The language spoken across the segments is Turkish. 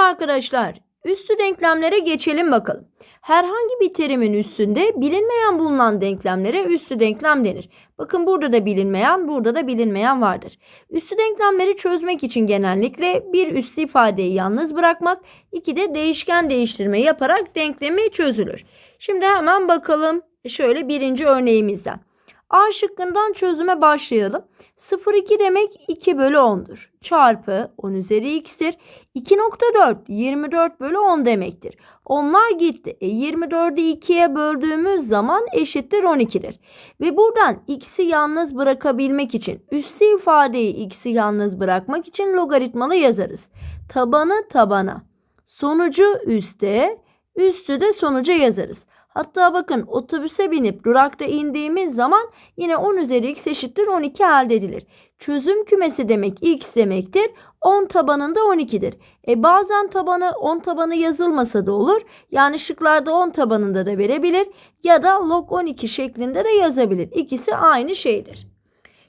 Merhaba arkadaşlar. Üstü denklemlere geçelim bakalım. Herhangi bir terimin üstünde bilinmeyen bulunan denklemlere üstü denklem denir. Bakın burada da bilinmeyen, burada da bilinmeyen vardır. Üstü denklemleri çözmek için genellikle bir üstü ifadeyi yalnız bırakmak, iki de değişken değiştirme yaparak denklemi çözülür. Şimdi hemen bakalım şöyle birinci örneğimizden. A şıkkından çözüme başlayalım. 0,2 demek 2 bölü 10'dur. Çarpı 10 üzeri x'tir. 2.4 24 bölü 10 demektir. Onlar gitti. E, 24'ü 2'ye böldüğümüz zaman eşittir 12'dir. Ve buradan x'i yalnız bırakabilmek için üssü ifadeyi x'i yalnız bırakmak için logaritmalı yazarız. Tabanı tabana. Sonucu üste, üstü de sonuca yazarız. Hatta bakın otobüse binip durakta indiğimiz zaman yine 10 üzeri x eşittir 12 elde edilir. Çözüm kümesi demek x demektir. 10 tabanında 12'dir. E bazen tabanı 10 tabanı yazılmasa da olur. Yani şıklarda 10 tabanında da verebilir. Ya da log 12 şeklinde de yazabilir. İkisi aynı şeydir.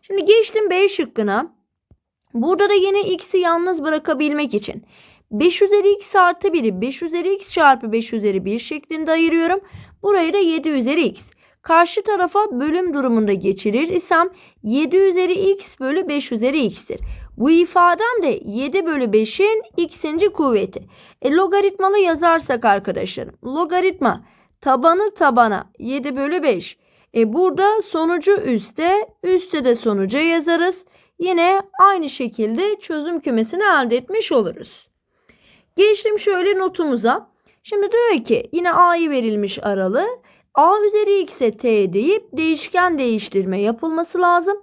Şimdi geçtim B şıkkına. Burada da yine x'i yalnız bırakabilmek için 5 üzeri x artı 1'i 5 üzeri x çarpı 5 üzeri 1 şeklinde ayırıyorum. Burayı da 7 üzeri x. Karşı tarafa bölüm durumunda geçirir isem 7 üzeri x bölü 5 üzeri x'tir. Bu ifadem de 7 bölü 5'in x'inci kuvveti. E, logaritmalı yazarsak arkadaşlarım. Logaritma tabanı tabana 7 bölü 5. E, burada sonucu üste, üste de sonuca yazarız. Yine aynı şekilde çözüm kümesini elde etmiş oluruz. Geçtim şöyle notumuza. Şimdi diyor ki yine a'yı verilmiş aralı. a üzeri x'e t deyip değişken değiştirme yapılması lazım.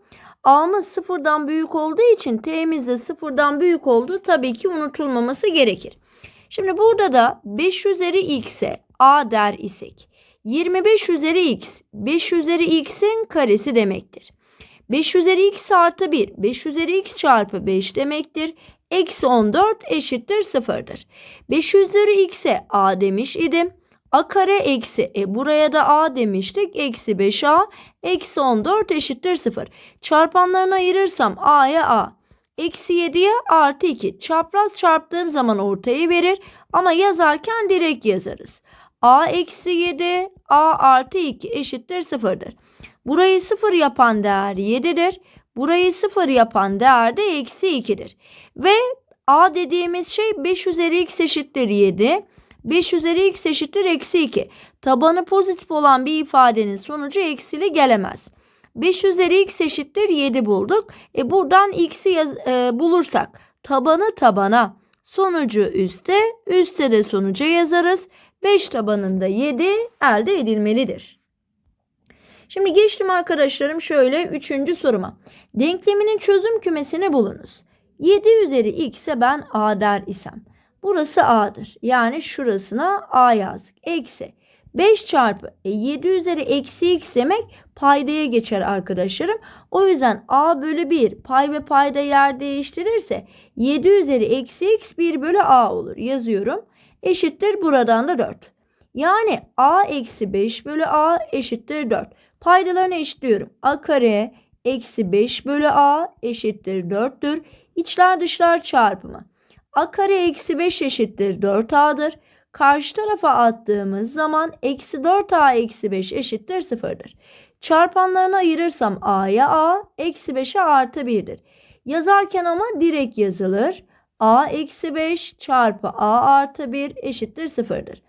a'mız sıfırdan büyük olduğu için t'miz de sıfırdan büyük olduğu tabii ki unutulmaması gerekir. Şimdi burada da 5 üzeri x'e a der isek 25 üzeri x 5 üzeri x'in karesi demektir. 5 üzeri x artı 1 5 üzeri x çarpı 5 demektir. Eksi 14 eşittir sıfırdır. 5 üzeri x'e a demiş idim. a kare eksi e buraya da a demiştik. Eksi 5a eksi 14 eşittir 0. Çarpanlarını ayırırsam a'ya a. Eksi 7'ye artı 2. Çapraz çarptığım zaman ortayı verir. Ama yazarken direkt yazarız. a eksi 7 a artı 2 eşittir 0'dır. Burayı 0 yapan değer 7'dir. Burayı 0 yapan değer de eksi 2'dir. Ve a dediğimiz şey 5 üzeri x eşittir 7. 5 üzeri x eşittir eksi 2. Tabanı pozitif olan bir ifadenin sonucu eksili gelemez. 5 üzeri x eşittir 7 bulduk. E buradan x'i e, bulursak tabanı tabana, sonucu üste, üste de sonuca yazarız. 5 tabanında 7 elde edilmelidir. Şimdi geçtim arkadaşlarım şöyle üçüncü soruma. Denkleminin çözüm kümesini bulunuz. 7 üzeri x'e ben a der isem. Burası a'dır. Yani şurasına a yazdık. Eksi 5 çarpı e, 7 üzeri eksi x demek paydaya geçer arkadaşlarım. O yüzden a bölü 1 pay ve payda yer değiştirirse 7 üzeri eksi x 1 bölü a olur. Yazıyorum. Eşittir buradan da 4. Yani a eksi 5 bölü a eşittir 4. Paydalarını eşitliyorum. a kare eksi 5 bölü a eşittir 4'tür. İçler dışlar çarpımı. a kare eksi 5 eşittir 4a'dır. Karşı tarafa attığımız zaman eksi 4a eksi 5 eşittir 0'dır. Çarpanlarını ayırırsam a'ya a eksi 5'e artı 1'dir. Yazarken ama direkt yazılır. a eksi 5 çarpı a artı 1 eşittir 0'dır.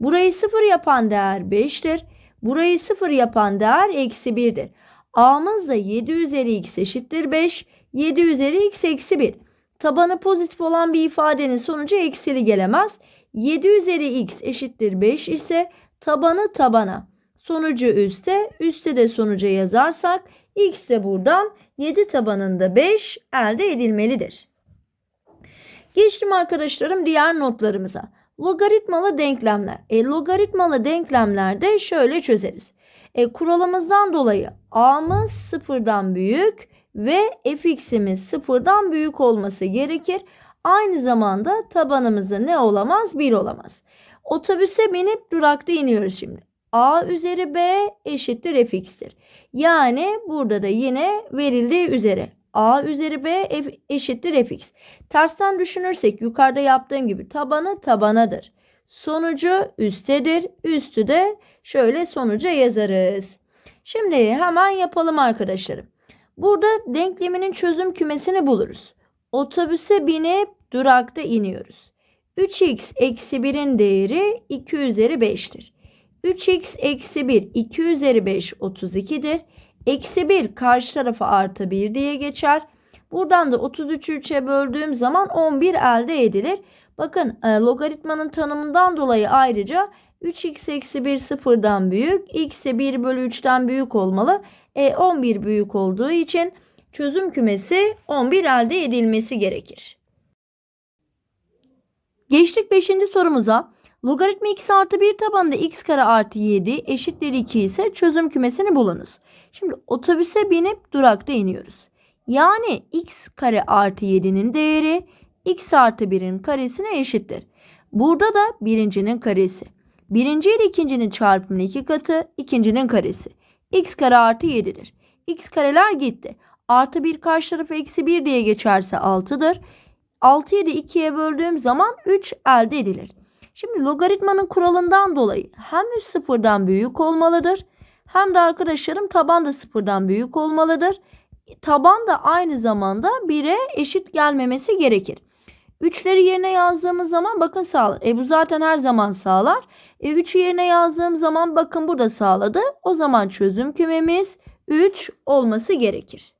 Burayı 0 yapan değer 5'tir. Burayı 0 yapan değer eksi 1'dir. A'mız da 7 üzeri x eşittir 5. 7 üzeri x eksi 1. Tabanı pozitif olan bir ifadenin sonucu eksili gelemez. 7 üzeri x eşittir 5 ise tabanı tabana. Sonucu üste, üste de sonuca yazarsak x de buradan 7 tabanında 5 elde edilmelidir. Geçtim arkadaşlarım diğer notlarımıza. Logaritmalı denklemler. E, logaritmalı denklemlerde şöyle çözeriz. E, kuralımızdan dolayı a'mız sıfırdan büyük ve fx'imiz sıfırdan büyük olması gerekir. Aynı zamanda tabanımızda ne olamaz? 1 olamaz. Otobüse binip durakta iniyoruz şimdi. a üzeri b eşittir fx'tir. Yani burada da yine verildiği üzere a üzeri b eşittir fx. Tersten düşünürsek yukarıda yaptığım gibi tabanı tabanadır. Sonucu üstedir. Üstü de şöyle sonuca yazarız. Şimdi hemen yapalım arkadaşlarım. Burada denkleminin çözüm kümesini buluruz. Otobüse binip durakta iniyoruz. 3x eksi 1'in değeri 2 üzeri 5'tir. 3x eksi 1 2 üzeri 5 32'dir. Eksi 1 karşı tarafa artı 1 diye geçer. Buradan da 33'ü 3'e böldüğüm zaman 11 elde edilir. Bakın e, logaritmanın tanımından dolayı ayrıca 3x eksi 1 sıfırdan büyük, x de 1 bölü 3'ten büyük olmalı. E, 11 büyük olduğu için çözüm kümesi 11 elde edilmesi gerekir. Geçtik 5. sorumuza. Logaritma x artı 1 tabanında x kare artı 7 eşittir 2 ise çözüm kümesini bulunuz. Şimdi otobüse binip durakta iniyoruz. Yani x kare artı 7'nin değeri x artı 1'in karesine eşittir. Burada da birincinin karesi. Birinci ile ikincinin çarpımının iki katı, ikincinin karesi. x kare artı 7'dir. x kareler gitti. Artı 1 karşı tarafı eksi 1 diye geçerse 6'dır. 6'yı da 2'ye böldüğüm zaman 3 elde edilir. Şimdi logaritmanın kuralından dolayı hem üst sıfırdan büyük olmalıdır hem de arkadaşlarım taban da sıfırdan büyük olmalıdır. Taban da aynı zamanda 1'e eşit gelmemesi gerekir. 3'leri yerine yazdığımız zaman bakın sağlar. E bu zaten her zaman sağlar. E 3'ü yerine yazdığım zaman bakın bu da sağladı. O zaman çözüm kümemiz 3 olması gerekir.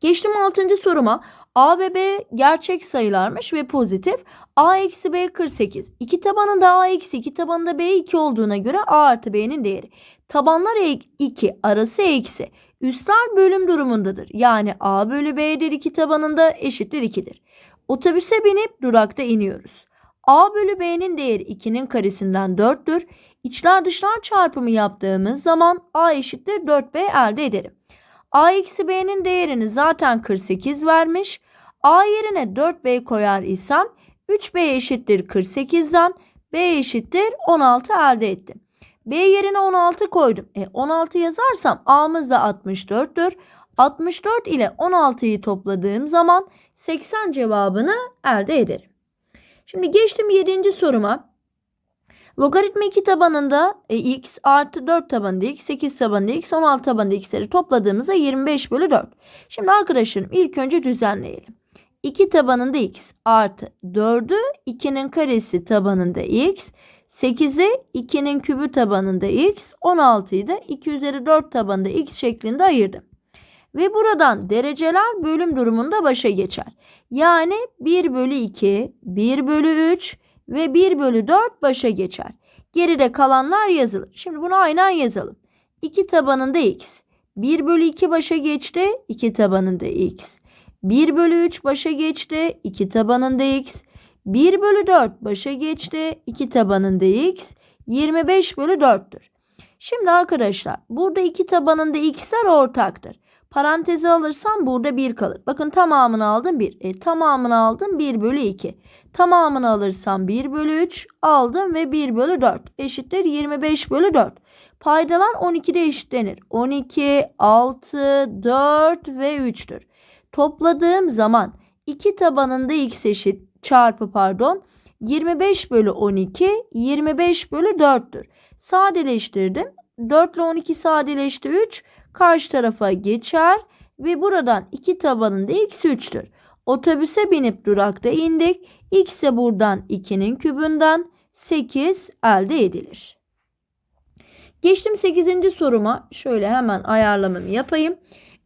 Geçtim 6. soruma. A ve B gerçek sayılarmış ve pozitif. A eksi B 48. İki tabanında A eksi 2 tabanında B 2 olduğuna göre A artı B'nin değeri. Tabanlar 2 arası eksi. Üstler bölüm durumundadır. Yani A bölü B'dir 2 tabanında eşittir 2'dir. Otobüse binip durakta iniyoruz. A bölü B'nin değeri 2'nin karesinden 4'tür. İçler dışlar çarpımı yaptığımız zaman A eşittir 4B elde ederim. A eksi B'nin değerini zaten 48 vermiş. A yerine 4B koyar isem 3B eşittir 48'den B eşittir 16 elde ettim. B yerine 16 koydum. E 16 yazarsam A'mız da 64'tür. 64 ile 16'yı topladığım zaman 80 cevabını elde ederim. Şimdi geçtim 7. soruma. Logaritma 2 tabanında e, x artı 4 tabanında x, 8 tabanında x, 16 tabanında x'leri topladığımızda 25 bölü 4. Şimdi arkadaşlarım ilk önce düzenleyelim. 2 tabanında x artı 4'ü 2'nin karesi tabanında x, 8'i 2'nin kübü tabanında x, 16'yı da 2 üzeri 4 tabanında x şeklinde ayırdım. Ve buradan dereceler bölüm durumunda başa geçer. Yani 1 bölü 2, 1 bölü 3 ve 1 bölü 4 başa geçer. Geride kalanlar yazılır. Şimdi bunu aynen yazalım. 2 tabanında x. 1 bölü 2 başa geçti. 2 tabanında x. 1 bölü 3 başa geçti. 2 tabanında x. 1 bölü 4 başa geçti. 2 tabanında x. 25 bölü 4'tür. Şimdi arkadaşlar burada 2 tabanında x'ler ortaktır. Parantezi alırsam burada 1 kalır. Bakın tamamını aldım 1. E, tamamını aldım 1 bölü 2. Tamamını alırsam 1 bölü 3 aldım ve 1 bölü 4 eşittir 25 bölü 4. Paydalar 12'de eşitlenir. 12, 6, 4 ve 3'tür. Topladığım zaman 2 tabanında x eşit çarpı pardon 25 bölü 12 25 bölü 4'tür. Sadeleştirdim. 4 ile 12 sadeleşti 3 karşı tarafa geçer ve buradan 2 tabanında x 3'tür. Otobüse binip durakta indik. X de buradan 2'nin kübünden 8 elde edilir. Geçtim 8. soruma. Şöyle hemen ayarlamamı yapayım.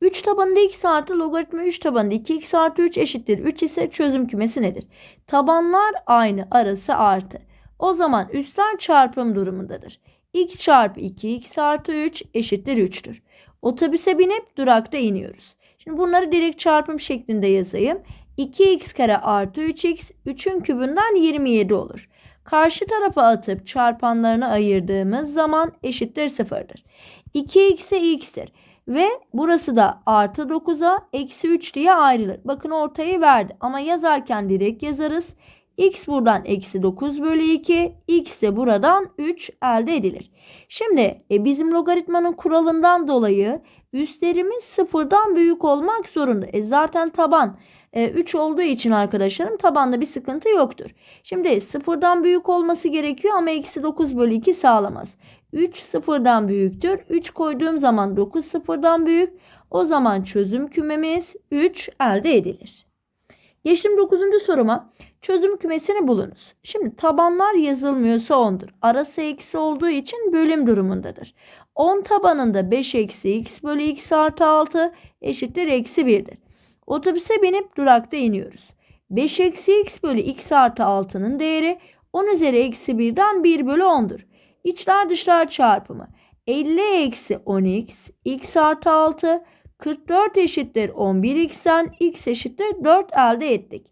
3 tabanında x artı logaritma 3 tabanında 2x artı 3 eşittir. 3 ise çözüm kümesi nedir? Tabanlar aynı arası artı. O zaman üstler çarpım durumundadır. x çarpı 2 x artı 3 eşittir 3'tür. Otobüse binip durakta iniyoruz. Şimdi bunları direkt çarpım şeklinde yazayım. 2x kare artı 3x 3'ün kübünden 27 olur. Karşı tarafa atıp çarpanlarını ayırdığımız zaman eşittir sıfırdır. 2x'e x'tir. Ve burası da artı 9'a eksi 3 diye ayrılır. Bakın ortayı verdi ama yazarken direkt yazarız. X buradan eksi 9 bölü 2. x de buradan 3 elde edilir. Şimdi e, bizim logaritmanın kuralından dolayı üstlerimiz sıfırdan büyük olmak zorunda. E, zaten taban e, 3 olduğu için arkadaşlarım tabanda bir sıkıntı yoktur. Şimdi sıfırdan büyük olması gerekiyor ama eksi 9 bölü 2 sağlamaz. 3 sıfırdan büyüktür. 3 koyduğum zaman 9 sıfırdan büyük. O zaman çözüm kümemiz 3 elde edilir. Geçtim 9. soruma. Çözüm kümesini bulunuz. Şimdi tabanlar yazılmıyorsa 10'dur. Arası eksi olduğu için bölüm durumundadır. 10 tabanında 5 eksi x bölü x artı 6 eşittir eksi 1'dir. Otobüse binip durakta iniyoruz. 5 eksi x bölü x artı 6'nın değeri 10 üzeri eksi 1'den 1 bölü 10'dur. İçler dışlar çarpımı 50 eksi 10x x artı 6 44 eşittir 11x'ten x eşittir 4 elde ettik.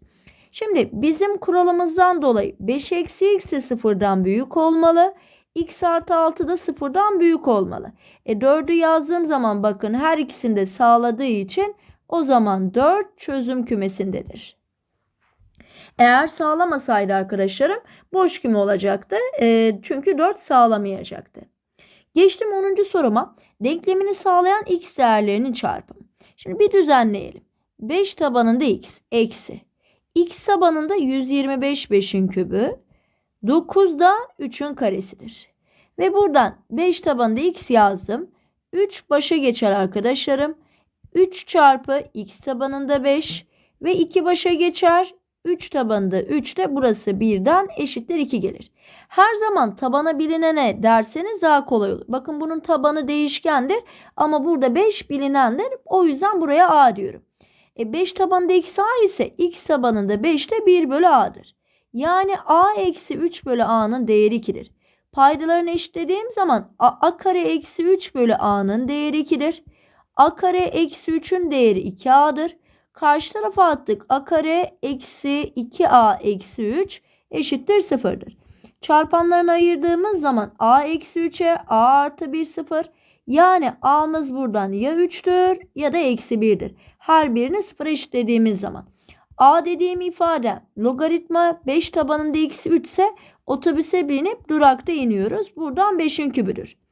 Şimdi bizim kuralımızdan dolayı 5 eksi x de sıfırdan büyük olmalı. x artı 6 da sıfırdan büyük olmalı. E 4'ü yazdığım zaman bakın her ikisini de sağladığı için o zaman 4 çözüm kümesindedir. Eğer sağlamasaydı arkadaşlarım boş küme olacaktı. E, çünkü 4 sağlamayacaktı. Geçtim 10. soruma. Denklemini sağlayan x değerlerinin çarpımı. Şimdi bir düzenleyelim. 5 tabanında x eksi. x tabanında 125 5'in kübü. 9 da 3'ün karesidir. Ve buradan 5 tabanında x yazdım. 3 başa geçer arkadaşlarım. 3 çarpı x tabanında 5 ve 2 başa geçer. 3 tabanında 3 de burası 1'den eşittir 2 gelir. Her zaman tabana bilinene derseniz daha kolay olur. Bakın bunun tabanı değişkendir ama burada 5 bilinendir. O yüzden buraya a diyorum. E 5 tabanında x a ise x tabanında 5 de 1 bölü a'dır. Yani a eksi 3 bölü a'nın değeri 2'dir. Paydalarını eşitlediğim zaman a, a kare eksi 3 bölü a'nın değeri 2'dir. a kare eksi 3'ün değeri 2a'dır. Karşı tarafa attık. A kare eksi 2A eksi 3 eşittir 0'dır. Çarpanlarını ayırdığımız zaman A eksi 3'e A artı 1 0. Yani A'mız buradan ya 3'tür ya da eksi 1'dir. Her birini 0 eşitlediğimiz zaman. A dediğim ifade logaritma 5 tabanında eksi 3 ise otobüse binip durakta iniyoruz. Buradan 5'in kübüdür.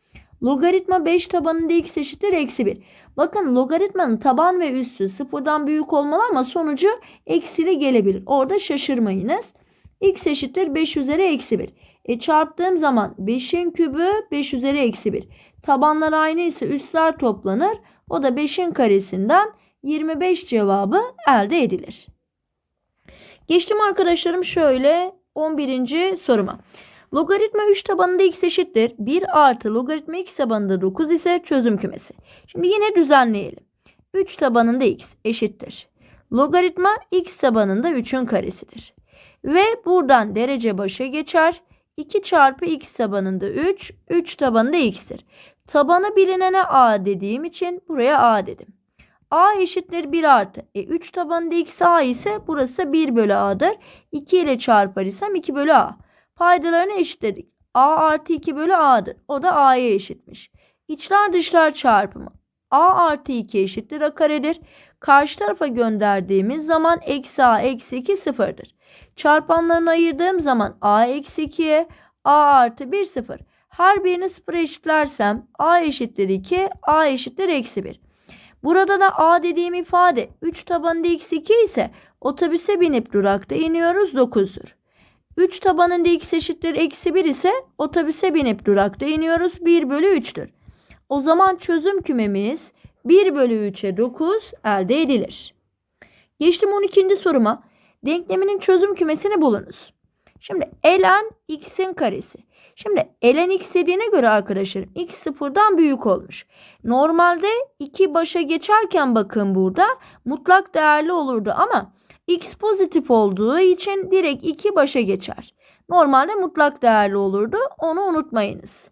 Logaritma 5 tabanında x eşittir eksi 1. Bakın logaritmanın taban ve üssü sıfırdan büyük olmalı ama sonucu eksili gelebilir. Orada şaşırmayınız. x eşittir 5 üzeri eksi 1. E çarptığım zaman 5'in kübü 5 üzeri eksi 1. Tabanlar aynı ise üstler toplanır. O da 5'in karesinden 25 cevabı elde edilir. Geçtim arkadaşlarım şöyle 11. soruma. Logaritma 3 tabanında x eşittir. 1 artı logaritma x tabanında 9 ise çözüm kümesi. Şimdi yine düzenleyelim. 3 tabanında x eşittir. Logaritma x tabanında 3'ün karesidir. Ve buradan derece başa geçer. 2 çarpı x tabanında 3, 3 tabanında x'tir. Tabanı bilinene a dediğim için buraya a dedim. a eşittir 1 artı. E 3 tabanında x a ise burası 1 bölü a'dır. 2 ile çarpar isem 2 bölü a. Paydalarını eşitledik. A artı 2 bölü A'dır. O da A'ya eşitmiş. İçler dışlar çarpımı. A artı 2 eşittir A karedir. Karşı tarafa gönderdiğimiz zaman eksi A eksi 2 sıfırdır. Çarpanlarını ayırdığım zaman A eksi 2'ye A artı 1 sıfır. Her birini sıfır eşitlersem A eşittir 2, A eşittir eksi 1. Burada da A dediğim ifade 3 tabanında x 2 ise otobüse binip durakta iniyoruz 9'dur. 3 tabanında x eşittir eksi 1 ise otobüse binip durakta iniyoruz. 1 bölü 3'tür. O zaman çözüm kümemiz 1 bölü 3'e 9 elde edilir. Geçtim 12. soruma. Denkleminin çözüm kümesini bulunuz. Şimdi ln x'in karesi. Şimdi ln x dediğine göre arkadaşlarım x sıfırdan büyük olmuş. Normalde 2 başa geçerken bakın burada mutlak değerli olurdu ama x pozitif olduğu için direkt 2 başa geçer. Normalde mutlak değerli olurdu. Onu unutmayınız.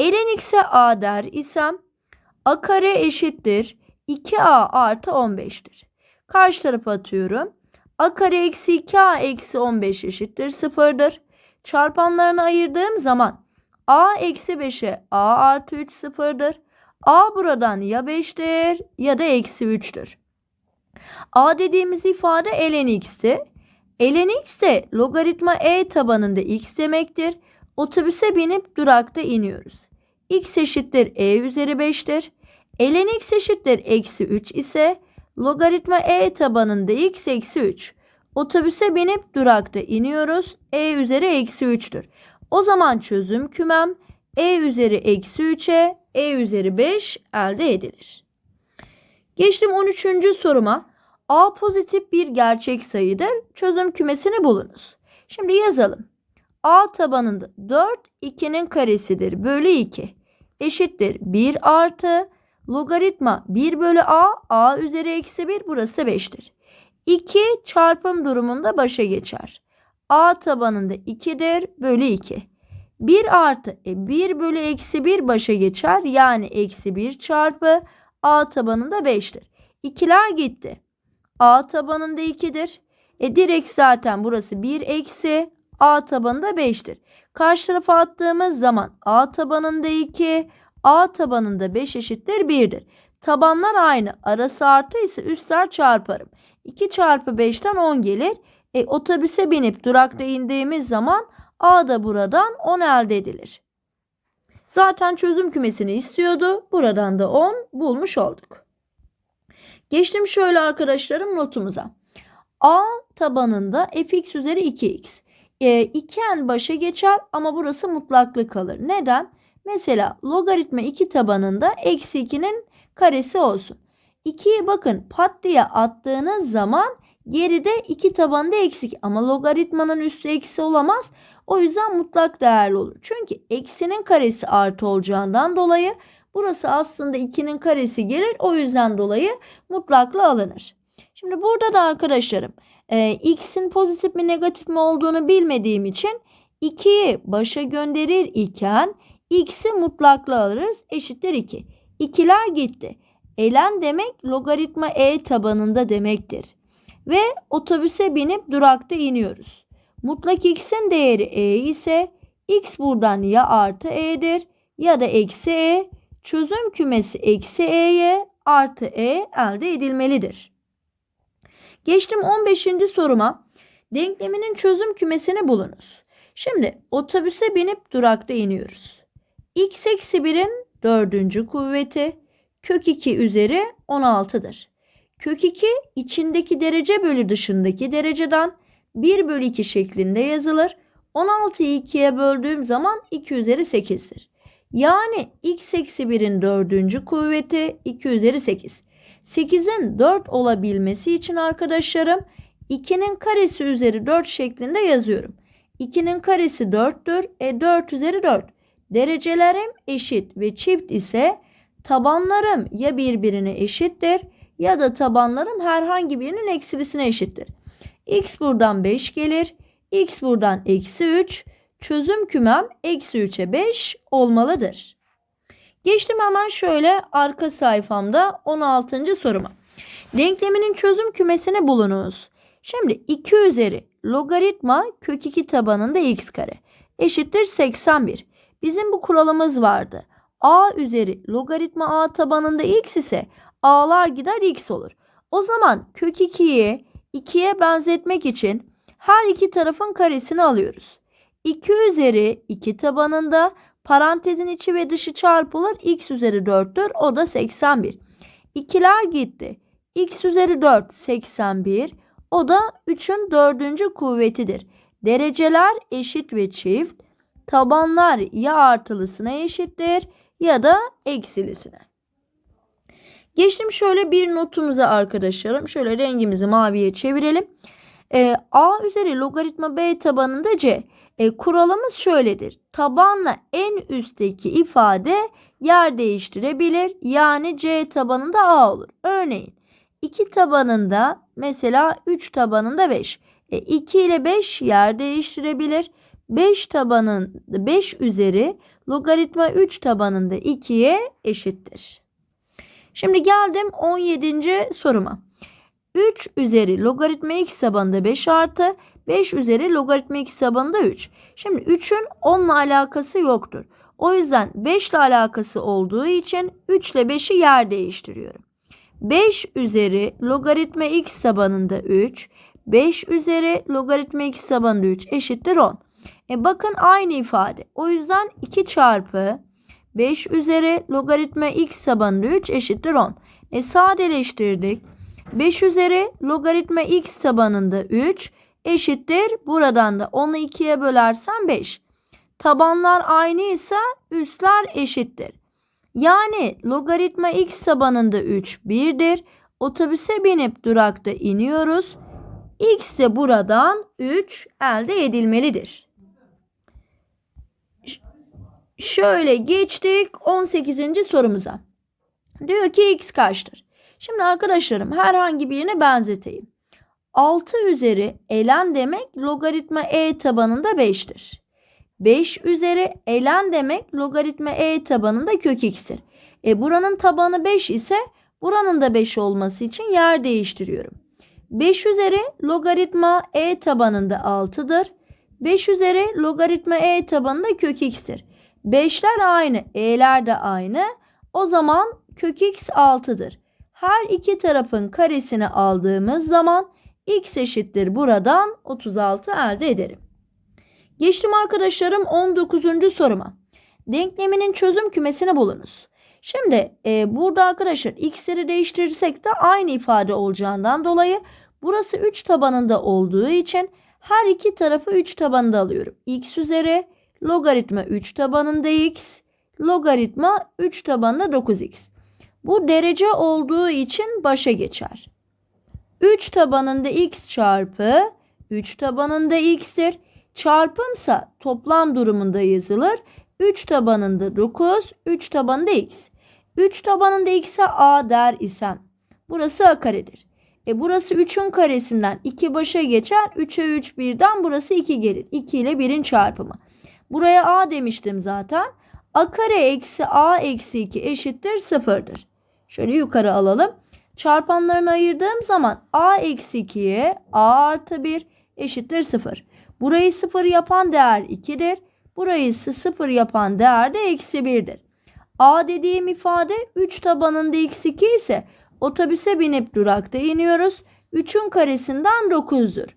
ln x'e a der isem a kare eşittir 2a artı 15'tir. Karşı tarafa atıyorum. a kare eksi 2a eksi 15 eşittir 0'dır. Çarpanlarını ayırdığım zaman a eksi 5'e a artı 3 sıfırdır. a buradan ya 5'tir ya da eksi 3'tür. A dediğimiz ifade ln x'ti. ln x de logaritma e tabanında x demektir. Otobüse binip durakta iniyoruz. x eşittir e üzeri 5'tir. ln x eşittir eksi 3 ise logaritma e tabanında x eksi 3. Otobüse binip durakta iniyoruz. e üzeri eksi 3'tür. O zaman çözüm kümem e üzeri eksi 3'e e üzeri 5 elde edilir. Geçtim 13. soruma. A pozitif bir gerçek sayıdır. Çözüm kümesini bulunuz. Şimdi yazalım. A tabanında 4 2'nin karesidir bölü 2 eşittir 1 artı logaritma 1 bölü A A üzeri eksi 1 burası 5'tir. 2 çarpım durumunda başa geçer. A tabanında 2'dir bölü 2. 1 artı e, 1 bölü eksi 1 başa geçer. Yani eksi 1 çarpı A tabanında 5'tir. İkiler gitti. A tabanında 2'dir. E direkt zaten burası 1 eksi A tabanında 5'tir. Karşı tarafa attığımız zaman A tabanında 2, A tabanında 5 eşittir 1'dir. Tabanlar aynı. Arası artı ise üstler çarparım. 2 çarpı 5'ten 10 gelir. E, otobüse binip durakta indiğimiz zaman A da buradan 10 elde edilir. Zaten çözüm kümesini istiyordu. Buradan da 10 bulmuş olduk. Geçtim şöyle arkadaşlarım notumuza. A tabanında fx üzeri 2x. E, 2n başa geçer ama burası mutlaklık kalır. Neden? Mesela logaritma 2 tabanında eksi 2'nin karesi olsun. 2'yi bakın pat diye attığınız zaman geride 2 tabanında eksik ama logaritmanın üstü eksi olamaz. O yüzden mutlak değerli olur. Çünkü eksinin karesi artı olacağından dolayı burası aslında 2'nin karesi gelir. O yüzden dolayı mutlakla alınır. Şimdi burada da arkadaşlarım e, x'in pozitif mi negatif mi olduğunu bilmediğim için 2'yi başa gönderir iken x'i mutlakla alırız eşittir 2. 2'ler gitti. Elen demek logaritma e tabanında demektir. Ve otobüse binip durakta iniyoruz. Mutlak x'in değeri e ise x buradan ya artı e'dir ya da eksi e. Çözüm kümesi eksi e'ye artı e elde edilmelidir. Geçtim 15. soruma. Denkleminin çözüm kümesini bulunuz. Şimdi otobüse binip durakta iniyoruz. x eksi 1'in dördüncü kuvveti kök 2 üzeri 16'dır. Kök 2 içindeki derece bölü dışındaki dereceden 1 bölü 2 şeklinde yazılır. 16'yı 2'ye böldüğüm zaman 2 üzeri 8'dir. Yani x eksi 1'in dördüncü kuvveti 2 üzeri 8. 8'in 4 olabilmesi için arkadaşlarım 2'nin karesi üzeri 4 şeklinde yazıyorum. 2'nin karesi 4'tür. E 4 üzeri 4. Derecelerim eşit ve çift ise tabanlarım ya birbirine eşittir ya da tabanlarım herhangi birinin eksilisine eşittir. X buradan 5 gelir. X buradan eksi 3. Çözüm kümem eksi 3'e 5 olmalıdır. Geçtim hemen şöyle arka sayfamda 16. soruma. Denkleminin çözüm kümesini bulunuz. Şimdi 2 üzeri logaritma kök 2 tabanında x kare eşittir 81. Bizim bu kuralımız vardı. a üzeri logaritma a tabanında x ise a'lar gider x olur. O zaman kök 2'yi 2'ye benzetmek için her iki tarafın karesini alıyoruz. 2 üzeri 2 tabanında parantezin içi ve dışı çarpılır. x üzeri 4'tür. O da 81. İkiler gitti. x üzeri 4 81. O da 3'ün dördüncü kuvvetidir. Dereceler eşit ve çift. Tabanlar ya artılısına eşittir ya da eksilisine. Geçtim şöyle bir notumuza arkadaşlarım. Şöyle rengimizi maviye çevirelim. E, A üzeri logaritma B tabanında C. E, kuralımız şöyledir. Tabanla en üstteki ifade yer değiştirebilir. Yani C tabanında A olur. Örneğin 2 tabanında mesela 3 tabanında 5. E, 2 ile 5 yer değiştirebilir. 5 tabanın 5 üzeri logaritma 3 tabanında 2'ye eşittir. Şimdi geldim 17. soruma. 3 üzeri logaritma x tabanında 5 artı 5 üzeri logaritma x tabanında 3. Şimdi 3'ün 10 ile alakası yoktur. O yüzden 5 ile alakası olduğu için 3 ile 5'i yer değiştiriyorum. 5 üzeri logaritma x tabanında 3, 5 üzeri logaritma x tabanında 3 eşittir 10. E bakın aynı ifade. O yüzden 2 çarpı 5 üzeri logaritma x tabanında 3 eşittir 10. E sadeleştirdik. 5 üzeri logaritma x tabanında 3 eşittir. Buradan da 10'u 2'ye bölersen 5. Tabanlar aynıysa üstler eşittir. Yani logaritma x tabanında 3 1'dir. Otobüse binip durakta iniyoruz. X de buradan 3 elde edilmelidir. Ş- Şöyle geçtik 18. sorumuza. Diyor ki x kaçtır? Şimdi arkadaşlarım herhangi birine benzeteyim. 6 üzeri ln demek logaritma e tabanında 5'tir. 5 üzeri ln demek logaritma e tabanında kök x'tir. E buranın tabanı 5 ise buranın da 5 olması için yer değiştiriyorum. 5 üzeri logaritma e tabanında 6'dır. 5 üzeri logaritma e tabanında kök x'tir. 5'ler aynı, e'ler de aynı. O zaman kök x 6'dır. Her iki tarafın karesini aldığımız zaman x eşittir buradan 36 elde ederim. Geçtim arkadaşlarım 19. soruma. Denkleminin çözüm kümesini bulunuz. Şimdi e, burada arkadaşlar x'leri değiştirirsek de aynı ifade olacağından dolayı burası 3 tabanında olduğu için her iki tarafı 3 tabanında alıyorum. x üzeri logaritma 3 tabanında x, logaritma 3 tabanında 9x. Bu derece olduğu için başa geçer. 3 tabanında x çarpı 3 tabanında x'tir. Çarpımsa toplam durumunda yazılır. 3 tabanında 9, 3 tabanında x. 3 tabanında x'e a der isem burası a karedir. E burası 3'ün karesinden 2 başa geçer. 3'e 3 birden burası 2 gelir. 2 ile 1'in çarpımı. Buraya a demiştim zaten. a kare eksi a eksi 2 eşittir 0'dır. Şöyle yukarı alalım. Çarpanlarını ayırdığım zaman a eksi 2'ye a artı 1 eşittir 0. Burayı 0 yapan değer 2'dir. Burayı ise 0 yapan değer de eksi 1'dir. A dediğim ifade 3 tabanında x2 ise otobüse binip durakta iniyoruz. 3'ün karesinden 9'dur.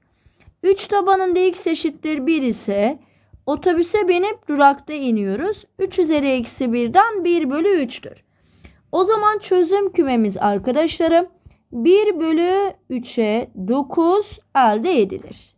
3 tabanında x eşittir 1 ise otobüse binip durakta iniyoruz. 3 üzeri eksi 1'den 1 bölü 3'tür. O zaman çözüm kümemiz arkadaşlarım 1 bölü 3'e 9 elde edilir.